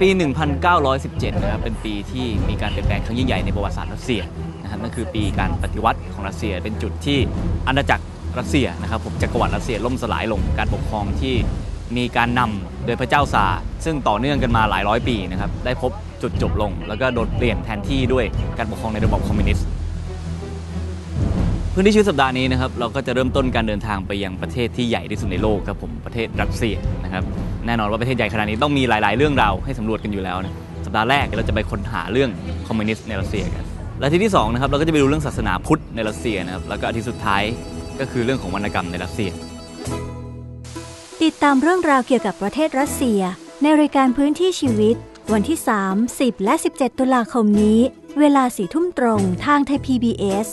ปี 1917 นะครับ เป็นปีที่มีการเปลี่ยนแปลงครั้งยิ่งใหญ่ในประวัติศาสตร์รัสเซียนะครับ นั่นคือปีการปฏิวัติของรัสเซีย เป็นจุดที่อาณาจักรรัสเซียนะครับผมจักรวรรดิรัสเซียล่มสลายลง การปกครองที่มีการนำโดยพระเจ้าซาซึ่งต่อเนื่องกันมาหลายร้อยปีนะครับ ได้พบจุดจบลง แล้วก็โดนเปลี่ยนแทนที่ด้วยการปกครองในระบอบคอมมิวนิสต์ พื้นที่ชีวิตสัปดาห์นี้นะครับเราก็จะเริ่มต้นการเดินทางไปยังประเทศที่ใหญ่ที่สุดในโลกครับผมประเทศรัสเซียนะครับแน่นอนว่าประเทศใหญ่ขนาดนี้ต้องมีหลาย ๆ เรื่องราวให้สำรวจกันอยู่แล้วนะสัปดาห์แรกเราจะไปค้นหาเรื่องคอมมิวนิสต์ในรัสเซียกันและที่ที่สองนะครับเราก็จะไปดูเรื่องศาสนาพุทธในรัสเซียนะครับแล้วก็อาทิตย์สุดท้ายก็คือเรื่องของวรรณกรรมในรัสเซีย ติดตามเรื่องราวเกี่ยวกับประเทศรัสเซีย ในรายการพื้นที่ชีวิต วันที่ 3 10 และ 17 ตุลาคมนี้ เวลาสี่ทุ่มตรงทางไทย PBS